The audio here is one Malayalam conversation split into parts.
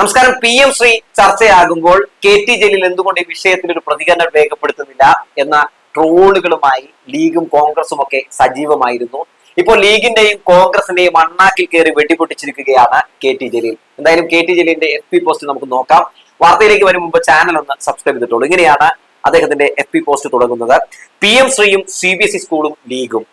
നമസ്കാരം. പി എം ശ്രീ ചർച്ചയാകുമ്പോൾ കെ ടി ജലീൽ എന്തുകൊണ്ട് ഈ വിഷയത്തിൽ ഒരു പ്രതികരണം രേഖപ്പെടുത്തുന്നില്ല എന്ന ട്രോളുകളുമായി ലീഗും കോൺഗ്രസും ഒക്കെ സജീവമായിരുന്നു. ഇപ്പോൾ ലീഗിന്റെയും കോൺഗ്രസിന്റെയും അണ്ണാക്കിൽ കയറി വെട്ടിപ്പൊട്ടിച്ചിരിക്കുകയാണ് കെ ടി ജലീൽ. എന്തായാലും കെ ടി ജലീലിന്റെ എഫ് പി പോസ്റ്റ് നമുക്ക് നോക്കാം. വാർത്തയിലേക്ക് വരും മുമ്പ് ചാനൽ ഒന്ന് സബ്സ്ക്രൈബ് ചെയ്തിട്ടുള്ളൂ. ഇങ്ങനെയാണ് അദ്ദേഹത്തിന്റെ എഫ് പി പോസ്റ്റ് തുടങ്ങുന്നത്. പി എം ശ്രീയും സി ബി എസ് ഇ സ്കൂളും ലീഗും.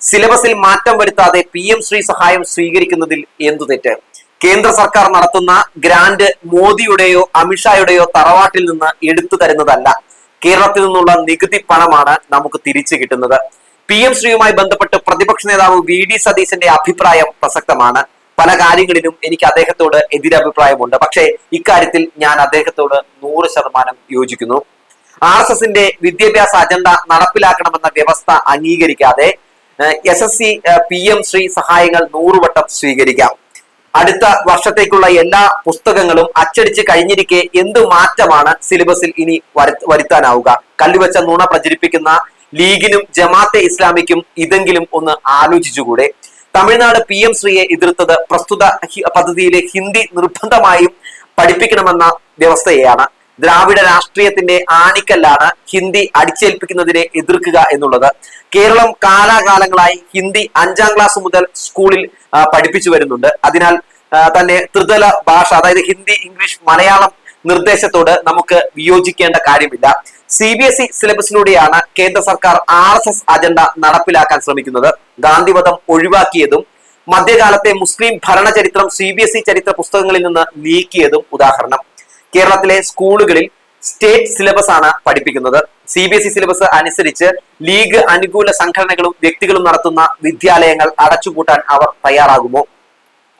സിലബസിൽ മാറ്റം വരുത്താതെ പി എം ശ്രീ സഹായം സ്വീകരിക്കുന്നതിൽ എന്തു തെറ്റ്? കേന്ദ്ര സർക്കാർ നടത്തുന്ന ഗ്രാന്റ് മോദിയുടെയോ അമിത്ഷായുടെയോ തറവാട്ടിൽ നിന്ന് എടുത്തു തരുന്നതല്ല. കേരളത്തിൽ നിന്നുള്ള നികുതി പണമാണ് നമുക്ക് തിരിച്ചു കിട്ടുന്നത്. പി എം ശ്രീയുമായി ബന്ധപ്പെട്ട് പ്രതിപക്ഷ നേതാവ് വി ഡി സതീശന്റെ അഭിപ്രായം പ്രസക്തമാണ്. പല കാര്യങ്ങളിലും എനിക്ക് അദ്ദേഹത്തോട് എതിരഭിപ്രായമുണ്ട്. പക്ഷേ ഇക്കാര്യത്തിൽ ഞാൻ അദ്ദേഹത്തോട് നൂറ് ശതമാനം യോജിക്കുന്നു. ആർ എസ് എസിന്റെ വിദ്യാഭ്യാസ അജണ്ട നടപ്പിലാക്കണമെന്ന വ്യവസ്ഥ അംഗീകരിക്കാതെ S S C P M Shri സഹായങ്ങൾ നൂറുവട്ടം സ്വീകരിക്കാം. അടുത്ത വർഷത്തേക്കുള്ള എല്ലാ പുസ്തകങ്ങളും അച്ചടിച്ച് കഴിഞ്ഞിരിക്കെ എന്ത് മാറ്റമാണ് സിലബസിൽ ഇനി വരുത്ത- വരുത്താനാവുക? കല്ലുവെച്ച നുണ പ്രചരിപ്പിക്കുന്ന ലീഗിനും ജമാഅത്തെ ഇസ്ലാമിക്കും ഇതെങ്കിലും ഒന്ന് ആലോചിച്ചുകൂടെ? തമിഴ്നാട് പി എം ശ്രീയെ എതിർത്തത് പ്രസ്തുത പദ്ധതിയിലെ ഹിന്ദി നിർബന്ധമായും പഠിപ്പിക്കണമെന്ന വ്യവസ്ഥയെയാണ് ദ്രാവിഡ രാഷ്ട്രീയത്തിന്റെ ആണിക്കല്ലാണ് ഹിന്ദി അടിച്ചേൽപ്പിക്കുന്നതിനെ എതിർക്കുക എന്നുള്ളത്. കേരളം കാലാകാലങ്ങളായി ഹിന്ദി അഞ്ചാം ക്ലാസ് മുതൽ സ്കൂളിൽ പഠിപ്പിച്ചു വരുന്നുണ്ട്. അതിനാൽ തന്നെ ത്രിതല ഭാഷ അതായത് ഹിന്ദി ഇംഗ്ലീഷ് മലയാളം നിർദ്ദേശത്തോട് നമുക്ക് വിയോജിക്കേണ്ട കാര്യമില്ല. സി ബി എസ് ഇ സിലബസിലൂടെയാണ് കേന്ദ്ര സർക്കാർ ആർ എസ് എസ് അജണ്ട നടപ്പിലാക്കാൻ ശ്രമിക്കുന്നത്. ഗാന്ധിവധം ഒഴിവാക്കിയതും മധ്യകാലത്തെ മുസ്ലിം ഭരണചരിത്രം സി ബി എസ് ഇ ചരിത്ര പുസ്തകങ്ങളിൽ നിന്ന് നീക്കിയതും ഉദാഹരണം. കേരളത്തിലെ സ്കൂളുകളിൽ സ്റ്റേറ്റ് സിലബസ് ആണ് പഠിപ്പിക്കുന്നത്. C B S E syllabus അനുസരിച്ച് ലീഗ് അനുകൂല സംഘടനകളും വ്യക്തികളും നടത്തുന്ന വിദ്യാലയങ്ങൾ അടച്ചുപൂട്ടാൻ അവർ തയ്യാറാകുമോ?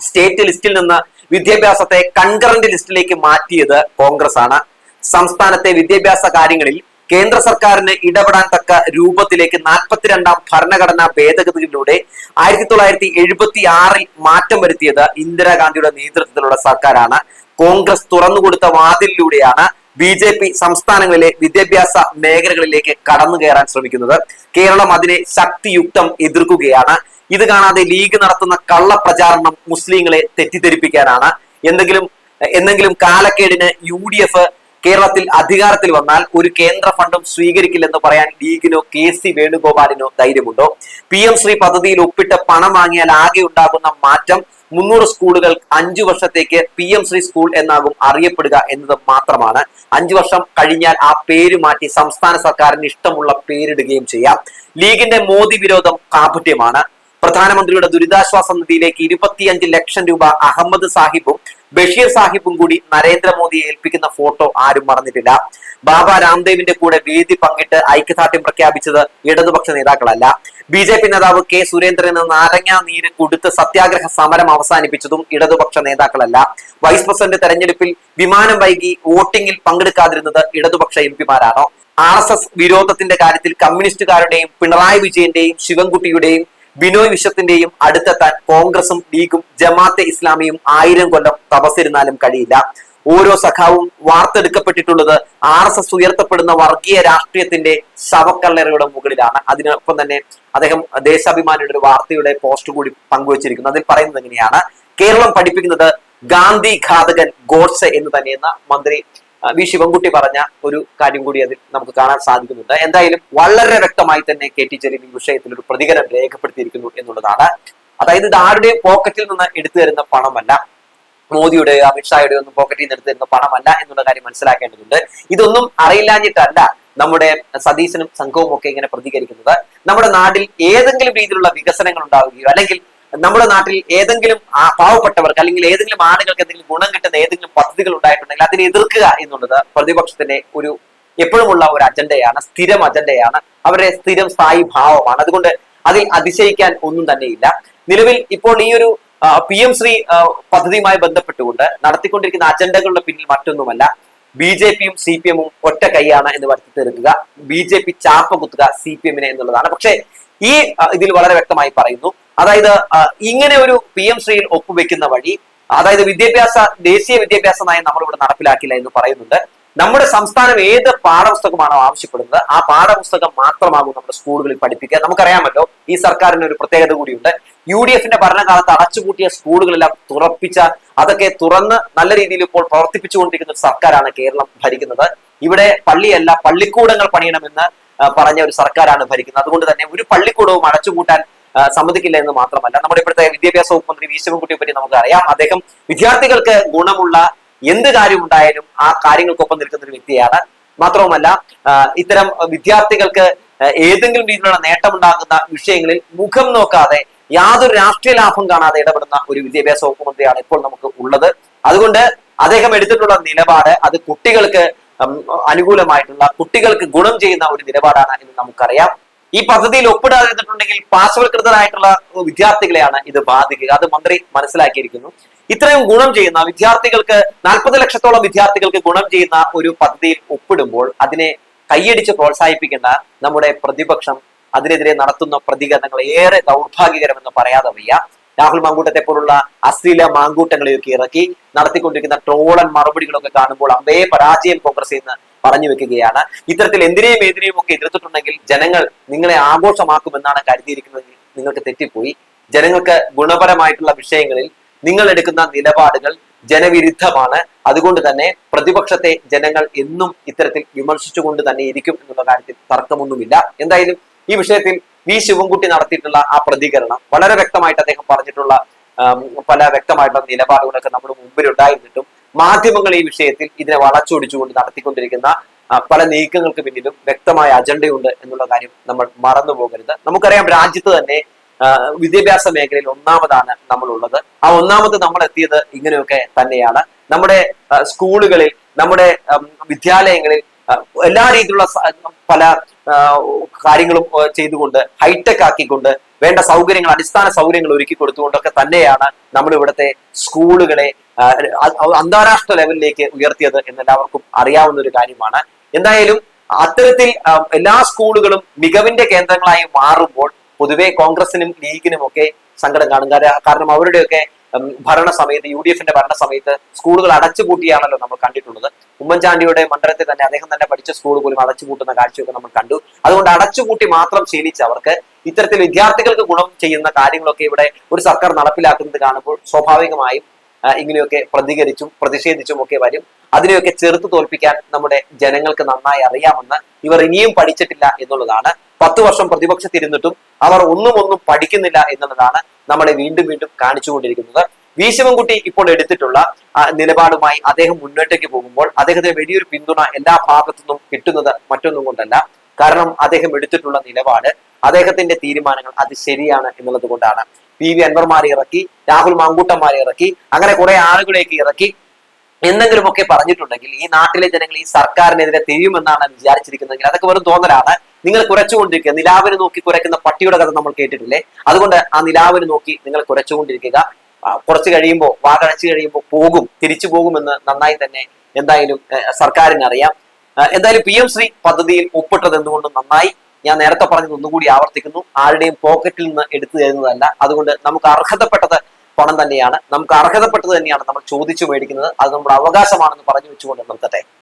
സ്റ്റേറ്റ് ലിസ്റ്റിൽ നിന്ന് വിദ്യാഭ്യാസത്തെ കൺകറന്റ് ലിസ്റ്റിലേക്ക് മാറ്റിയത് കോൺഗ്രസ് ആണ്. സംസ്ഥാനത്തെ വിദ്യാഭ്യാസ കാര്യങ്ങളിൽ കേന്ദ്ര സർക്കാരിന് ഇടപെടാൻ തക്ക രൂപത്തിലേക്ക് നാൽപ്പത്തിരണ്ടാം ഭരണഘടനാ ഭേദഗതിയിലൂടെ ആയിരത്തി തൊള്ളായിരത്തി എഴുപത്തി ആറിൽ മാറ്റം വരുത്തിയത് ഇന്ദിരാഗാന്ധിയുടെ നേതൃത്വത്തിലുള്ള സർക്കാരാണ്. കോൺഗ്രസ് തുറന്നുകൊടുത്ത വാതിലിലൂടെയാണ് ബി ജെ പി സംസ്ഥാനങ്ങളിലെ വിദ്യാഭ്യാസ മേഖലകളിലേക്ക് കടന്നു കയറാൻ ശ്രമിക്കുന്നത്. കേരളം അതിനെ ശക്തിയുക്തം എതിർക്കുകയാണ്. ഇത് കാണാതെ ലീഗ് നടത്തുന്ന കള്ള പ്രചാരണം മുസ്ലിങ്ങളെ തെറ്റിദ്ധരിപ്പിക്കാനാണ്. എന്തെങ്കിലും എന്തെങ്കിലും കാലക്കേടിന് യു ഡി എഫ് കേരളത്തിൽ അധികാരത്തിൽ വന്നാൽ ഒരു കേന്ദ്ര ഫണ്ടും സ്വീകരിക്കില്ലെന്ന് പറയാൻ ലീഗിനോ കെ സി വേണുഗോപാലിനോ ധൈര്യമുണ്ടോ? പി എം ശ്രീ പദ്ധതിയിൽ ഒപ്പിട്ട് പണം വാങ്ങിയാൽ ആകെ ഉണ്ടാകുന്ന മാറ്റം മുന്നൂറ് സ്കൂളുകൾ അഞ്ചു വർഷത്തേക്ക് പി എം ശ്രീ സ്കൂൾ എന്നാകും അറിയപ്പെടുക എന്നത് മാത്രമാണ്. അഞ്ചു വർഷം കഴിഞ്ഞാൽ ആ പേര് മാറ്റി സംസ്ഥാന സർക്കാരിന് ഇഷ്ടമുള്ള പേരിടുകയും ചെയ്യാം. ലീഗിന്റെ മോദി വിരോധം കാപട്യമാണ്. പ്രധാനമന്ത്രിയുടെ ദുരിതാശ്വാസ നിധിയിലേക്ക് ഇരുപത്തിയഞ്ച് ലക്ഷം രൂപ അഹമ്മദ് സാഹിബും ബഷീർ സാഹിബും കൂടി നരേന്ദ്രമോദിയെ ഏൽപ്പിക്കുന്ന ഫോട്ടോ ആരും മറന്നിട്ടില്ല. ബാബ രാംദേവിന്റെ കൂടെ വേദി പങ്കിട്ട് ഐക്യദാർഢ്യം പ്രഖ്യാപിച്ചത് ഇടതുപക്ഷ നേതാക്കളല്ല. ബി ജെ പി നേതാവ് കെ സുരേന്ദ്രന് നാരങ്ങാ നീര് കൊടുത്ത് സത്യാഗ്രഹ സമരം അവസാനിപ്പിച്ചതും ഇടതുപക്ഷ നേതാക്കളല്ല. വൈസ് പ്രസിഡന്റ് തെരഞ്ഞെടുപ്പിൽ വിമാനം വൈകി വോട്ടിംഗിൽ പങ്കെടുക്കാതിരുന്നത് ഇടതുപക്ഷ എം പിമാരാണോ. ആർ എസ് എസ് വിരോധത്തിന്റെ കാര്യത്തിൽ കമ്മ്യൂണിസ്റ്റുകാരുടെയും പിണറായി വിജയന്റെയും ശിവൻകുട്ടിയുടെയും ബിനോയ് വിശ്വത്തിന്റെയും അടുത്തെത്താൻ കോൺഗ്രസും ലീഗും ജമാഅത്തെ ഇസ്ലാമിയും ആയിരം കൊല്ലം തപസ്സിരുന്നാലും കഴിയില്ല. ഓരോ സഖാവും വാർത്തെടുക്കപ്പെട്ടിട്ടുള്ളത് ആർ എസ് എസ് ഉയർത്തപ്പെടുന്ന വർഗീയ രാഷ്ട്രീയത്തിന്റെ ശവക്കല്ലറയുടെ മുകളിലാണ്. അതിനൊപ്പം തന്നെ അദ്ദേഹം ദേശാഭിമാനിയുടെ ഒരു വാർത്തയുടെ പോസ്റ്റ് കൂടി പങ്കുവച്ചിരിക്കുന്നു. അതിൽ പറയുന്നത് എങ്ങനെയാണ് കേരളം പഠിപ്പിക്കുന്നത് ഗാന്ധി ഘാതകൻ ഗോഡ്സെ എന്ന് തന്നെയെന്ന മന്ത്രി വി ശിവൻകുട്ടി പറഞ്ഞ ഒരു കാര്യം കൂടി അതിൽ നമുക്ക് കാണാൻ സാധിക്കുന്നുണ്ട്. എന്തായാലും വളരെ വ്യക്തമായി തന്നെ കെ ടി ഈ വിഷയത്തിൽ ഒരു പ്രതികരണം രേഖപ്പെടുത്തിയിരിക്കുന്നു എന്നുള്ളതാണ്. അതായത് ഇത് ആരുടെയും പോക്കറ്റിൽ നിന്ന് എടുത്തു തരുന്ന പണമല്ല. മോദിയുടെ അമിത്ഷായുടെ ഒന്നും പോക്കറ്റിൽ നിന്ന് എടുത്തിരുന്ന പണമല്ല എന്നുള്ള കാര്യം മനസ്സിലാക്കേണ്ടതുണ്ട്. ഇതൊന്നും അറിയില്ലാഞ്ഞിട്ടല്ല നമ്മുടെ സതീശനും സംഘവും ഒക്കെ ഇങ്ങനെ പ്രതികരിക്കുന്നത്. നമ്മുടെ നാട്ടിൽ ഏതെങ്കിലും രീതിയിലുള്ള വികസനങ്ങൾ ഉണ്ടാവുകയോ അല്ലെങ്കിൽ നമ്മുടെ നാട്ടിൽ ഏതെങ്കിലും പാവപ്പെട്ടവർക്ക് അല്ലെങ്കിൽ ഏതെങ്കിലും ആളുകൾക്ക് എന്തെങ്കിലും ഗുണം കിട്ടുന്ന ഏതെങ്കിലും പദ്ധതികൾ ഉണ്ടായിട്ടുണ്ടെങ്കിൽ അതിനെ എതിർക്കുക എന്നുള്ളത് പ്രതിപക്ഷത്തിന്റെ ഒരു എപ്പോഴുമുള്ള ഒരു അജണ്ടയാണ് സ്ഥിരം അജണ്ടയാണ്. അവരുടെ സ്ഥിരം സ്ഥായി ഭാവമാണ്. അതുകൊണ്ട് അതിൽ അതിശയിക്കാൻ ഒന്നും തന്നെയില്ല. നിലവിൽ ഇപ്പോൾ ഈ ഒരു പി എം ശ്രീ പദ്ധതിയുമായി ബന്ധപ്പെട്ടുകൊണ്ട് നടത്തിക്കൊണ്ടിരിക്കുന്ന അജണ്ടകളുടെ പിന്നിൽ മറ്റൊന്നുമല്ല. ബി ജെ പിയും സി പി എമ്മും ഒറ്റ കൈയാണ് എന്ന് വരുത്തി തീർക്കുക ബി ജെ പി ചാപ്പ കുത്തുക സി പി എമ്മിനെ എന്നുള്ളതാണ്. പക്ഷേ ഈ ഇതിൽ വളരെ വ്യക്തമായി പറയുന്നു. അതായത് ഇങ്ങനെ ഒരു പി എം ശ്രീയിൽ ഒപ്പുവെക്കുന്ന വഴി അതായത് വിദ്യാഭ്യാസ ദേശീയ വിദ്യാഭ്യാസ നയം നമ്മളിവിടെ നടപ്പിലാക്കില്ല എന്ന് പറയുന്നുണ്ട്. നമ്മുടെ സംസ്ഥാനം ഏത് പാഠപുസ്തകമാണോ ആവശ്യപ്പെടുന്നത് ആ പാഠപുസ്തകം മാത്രമാകും നമ്മുടെ സ്കൂളുകളിൽ പഠിപ്പിക്കുക. നമുക്കറിയാമല്ലോ ഈ സർക്കാരിന് ഒരു പ്രത്യേകത കൂടിയുണ്ട്. യു ഡി എഫിന്റെ ഭരണകാലത്ത് അടച്ചുപൂട്ടിയ സ്കൂളുകളെല്ലാം തുറപ്പിച്ച അതൊക്കെ തുറന്ന് നല്ല രീതിയിൽ ഇപ്പോൾ പ്രവർത്തിപ്പിച്ചുകൊണ്ടിരിക്കുന്ന ഒരു സർക്കാരാണ് കേരളം ഭരിക്കുന്നത്. ഇവിടെ പള്ളിയല്ല പള്ളിക്കൂടങ്ങൾ പണിയണമെന്ന് പറഞ്ഞ ഒരു സർക്കാരാണ് ഭരിക്കുന്നത്. അതുകൊണ്ട് തന്നെ ഒരു പള്ളിക്കൂടവും അടച്ചുപൂട്ടാൻ സമ്മതിക്കില്ല എന്ന് മാത്രമല്ല. നമ്മുടെ ഇപ്പോഴത്തെ വിദ്യാഭ്യാസ വകുപ്പ് മന്ത്രി വി ശിവൻകുട്ടിയെ പറ്റി നമുക്കറിയാം. അദ്ദേഹം വിദ്യാർത്ഥികൾക്ക് ഗുണമുള്ള എന്ത് കാര്യം ഉണ്ടായാലും ആ കാര്യങ്ങൾക്കൊപ്പം നിൽക്കുന്ന ഒരു വ്യക്തിയാണ്. മാത്രവുമല്ല ഇത്തരം വിദ്യാർത്ഥികൾക്ക് ഏതെങ്കിലും രീതിയിലുള്ള നേട്ടമുണ്ടാകുന്ന വിഷയങ്ങളിൽ മുഖം നോക്കാതെ യാതൊരു രാഷ്ട്രീയ ലാഭം കാണാതെ ഇടപെടുന്ന ഒരു വിദ്യാഭ്യാസ വകുപ്പ് മന്ത്രിയാണ് ഇപ്പോൾ നമുക്ക് ഉള്ളത്. അതുകൊണ്ട് അദ്ദേഹം എടുത്തിട്ടുള്ള നിലപാട് അത് കുട്ടികൾക്ക് അനുകൂലമായിട്ടുള്ള കുട്ടികൾക്ക് ഗുണം ചെയ്യുന്ന ഒരു നിലപാടാണ് എന്ന് നമുക്കറിയാം. ഈ പദ്ധതിയിൽ ഒപ്പിടാതിരുന്നിട്ടുണ്ടെങ്കിൽ പാർശ്വവൽകൃതരായിട്ടുള്ള വിദ്യാർത്ഥികളെയാണ് ഇത് ബാധിക്കുക. അത് മന്ത്രി മനസ്സിലാക്കിയിരിക്കുന്നു. ഇത്രയും ഗുണം ചെയ്യുന്ന വിദ്യാർത്ഥികൾക്ക് നാൽപ്പത് ലക്ഷത്തോളം വിദ്യാർത്ഥികൾക്ക് ഗുണം ചെയ്യുന്ന ഒരു പദ്ധതിയിൽ ഒപ്പിടുമ്പോൾ അതിനെ കൈയടിച്ച് പ്രോത്സാഹിപ്പിക്കുന്ന നമ്മുടെ പ്രതിപക്ഷം അതിനെതിരെ നടത്തുന്ന പ്രതികരണങ്ങൾ ഏറെ ദൗർഭാഗ്യകരമെന്ന് പറയാതെ വയ്യ. രാഹുൽ മാങ്കൂട്ടത്തെ പോലുള്ള അശ്ലീല മാങ്കൂട്ടങ്ങളെയൊക്കെ ഇറക്കി നടത്തിക്കൊണ്ടിരിക്കുന്ന ട്രോളൻ മറുപടികളൊക്കെ കാണുമ്പോൾ അമ്പേ പരാജയം കോൺഗ്രസ് എന്ന് പറഞ്ഞു വെക്കുകയാണ്. ഇത്തരത്തിൽ എന്തിനേയും എതിരെയും ഒക്കെ എതിർത്തിട്ടുണ്ടെങ്കിൽ ജനങ്ങൾ നിങ്ങളെ ആഘോഷമാക്കുമെന്നാണ് കരുതിയിരിക്കുന്നതെങ്കിൽ നിങ്ങൾക്ക് തെറ്റിപ്പോയി. ജനങ്ങൾക്ക് ഗുണപരമായിട്ടുള്ള വിഷയങ്ങളിൽ നിങ്ങൾ എടുക്കുന്ന നിലപാടുകൾ ജനവിരുദ്ധമാണ്. അതുകൊണ്ട് തന്നെ പ്രതിപക്ഷത്തെ ജനങ്ങൾ എന്നും ഇത്തരത്തിൽ വിമർശിച്ചുകൊണ്ട് തന്നെ ഇരിക്കും എന്നുള്ള കാര്യത്തിൽ തർക്കമൊന്നുമില്ല. എന്തായാലും ഈ വിഷയത്തിൽ വി. ശിവൻകുട്ടി നടത്തിയിട്ടുള്ള ആ പ്രതികരണം വളരെ വ്യക്തമായിട്ട് അദ്ദേഹം പറഞ്ഞിട്ടുള്ള പല വ്യക്തമായിട്ടുള്ള നിലപാടുകളൊക്കെ നമ്മുടെ മുമ്പിൽ ഉണ്ടായിരുന്നിട്ടും മാധ്യമങ്ങൾ ഈ വിഷയത്തിൽ ഇതിനെ വളച്ചൊടിച്ചുകൊണ്ട് നടത്തിക്കൊണ്ടിരിക്കുന്ന പല നീക്കങ്ങൾക്ക് പിന്നിലും വ്യക്തമായ അജണ്ടയുണ്ട് എന്നുള്ള കാര്യം നമ്മൾ മറന്നു പോകരുത് നമുക്കറിയാം രാജ്യത്ത് തന്നെ വിദ്യാഭ്യാസ മേഖലയിൽ ഒന്നാമതാണ് നമ്മളുള്ളത്. ആ ഒന്നാമത് നമ്മൾ എത്തിയത് ഇങ്ങനെയൊക്കെ തന്നെയാണ്. നമ്മുടെ സ്കൂളുകളിൽ നമ്മുടെ വിദ്യാലയങ്ങളിൽ എല്ലാ രീതിയിലുള്ള പല കാര്യങ്ങളും ചെയ്തുകൊണ്ട് ഹൈടെക് ആക്കിക്കൊണ്ട് വേണ്ട സൗകര്യങ്ങൾ അടിസ്ഥാന സൗകര്യങ്ങൾ ഒരുക്കി കൊടുത്തുകൊണ്ടൊക്കെ തന്നെയാണ് നമ്മൾ ഇവിടുത്തെ സ്കൂളുകളെ അന്താരാഷ്ട്ര ലെവലിലേക്ക് ഉയർത്തിയത് എന്ന് എല്ലാവർക്കും അറിയാവുന്ന ഒരു കാര്യമാണ്. എന്തായാലും അത്തരത്തിൽ എല്ലാ സ്കൂളുകളും മികവിന്റെ കേന്ദ്രങ്ങളായി മാറുമ്പോൾ പൊതുവെ കോൺഗ്രസിനും ലീഗിനും ഒക്കെ സങ്കടം കാണും. കാരണം അവരുടെയൊക്കെ ഭരണ സമയത്ത് യു ഡി എഫിന്റെ ഭരണ സമയത്ത് സ്കൂളുകൾ അടച്ചുപൂട്ടിയാണല്ലോ നമ്മൾ കണ്ടിട്ടുള്ളത്. ഉമ്മൻചാണ്ടിയുടെ മണ്ഡലത്തിൽ തന്നെ അദ്ദേഹം തന്നെ പഠിച്ച സ്കൂൾ പോലും അടച്ചുപൂട്ടുന്ന കാഴ്ചയൊക്കെ നമ്മൾ കണ്ടു. അതുകൊണ്ട് അടച്ചുപൂട്ടി മാത്രം ശീലിച്ചവർക്ക് ഇത്തരത്തിൽ വിദ്യാർത്ഥികൾക്ക് ഗുണം ചെയ്യുന്ന കാര്യങ്ങളൊക്കെ ഇവിടെ ഒരു സർക്കാർ നടപ്പിലാക്കുന്നത് കാണുമ്പോൾ സ്വാഭാവികമായും ഇങ്ങനെയൊക്കെ പ്രതികരിച്ചും പ്രതിഷേധിച്ചും ഒക്കെ വരും. അതിനെയൊക്കെ ചെറുത്തു തോൽപ്പിക്കാൻ നമ്മുടെ ജനങ്ങൾക്ക് നന്നായി അറിയാമെന്ന് ഇവർ ഇനിയും പഠിച്ചിട്ടില്ല എന്നുള്ളതാണ്. പത്ത് വർഷം പ്രതിപക്ഷത്തിരുന്നിട്ടും അവർ ഒന്നും ഒന്നും പഠിക്കുന്നില്ല എന്നുള്ളതാണ് നമ്മളെ വീണ്ടും വീണ്ടും കാണിച്ചുകൊണ്ടിരിക്കുന്നത്. വി ശിവൻകുട്ടി ഇപ്പോൾ എടുത്തിട്ടുള്ള നിലപാടുമായി അദ്ദേഹം മുന്നോട്ടേക്ക് പോകുമ്പോൾ അദ്ദേഹത്തിന് വലിയൊരു പിന്തുണ എല്ലാ ഭാഗത്തു നിന്നും കിട്ടുന്നത് മറ്റൊന്നും കൊണ്ടല്ല. കാരണം അദ്ദേഹം എടുത്തിട്ടുള്ള നിലപാട് അദ്ദേഹത്തിന്റെ തീരുമാനങ്ങൾ അത് ശരിയാണ് എന്നുള്ളത് കൊണ്ടാണ്. പി വി അൻവർമാരെ ഇറക്കി രാഹുൽ മാങ്കൂട്ടന്മാരെ ഇറക്കി അങ്ങനെ കുറെ ആളുകളെയൊക്കെ ഇറക്കി. എന്തെങ്കിലുമൊക്കെ പറഞ്ഞിട്ടുണ്ടെങ്കിൽ ഈ നാട്ടിലെ ജനങ്ങൾ ഈ സർക്കാരിനെതിരെ തിരിയുമെന്നാണ് വിചാരിച്ചിരിക്കുന്നതെങ്കിൽ അതൊക്കെ വെറും തോന്നലാണ്. നിങ്ങൾ കുറച്ചുകൊണ്ടിരിക്കുക നിലാവിന് നോക്കി കുറയ്ക്കുന്ന പട്ടിയുടെ കഥ നമ്മൾ കേട്ടിട്ടില്ലേ? അതുകൊണ്ട് ആ നിലാവിന് നോക്കി നിങ്ങൾ കുറച്ചുകൊണ്ടിരിക്കുക കുറച്ച് കഴിയുമ്പോൾ വാകടച്ചു കഴിയുമ്പോൾ പോകും തിരിച്ചു പോകുമെന്ന് നന്നായി തന്നെ എന്തായാലും സർക്കാരിനറിയാം. എന്തായാലും പി എം ശ്രീ പദ്ധതിയിൽ ഒപ്പിട്ടത് എന്തുകൊണ്ടും നന്നായി? ഞാൻ നേരത്തെ പറഞ്ഞത് ഒന്നുകൂടി ആവർത്തിക്കുന്നു. ആരുടെയും പോക്കറ്റിൽ നിന്ന് എടുത്തു തരുന്നതല്ല. അതുകൊണ്ട് നമുക്ക് അർഹതപ്പെട്ടത് പണം തന്നെയാണ്. നമുക്ക് അർഹതപ്പെട്ടത് തന്നെയാണ് നമ്മൾ ചോദിച്ചു മേടിക്കുന്നത്. അത് നമ്മുടെ അവകാശമാണെന്ന് പറഞ്ഞു വെച്ചുകൊണ്ട് നിർത്തട്ടെ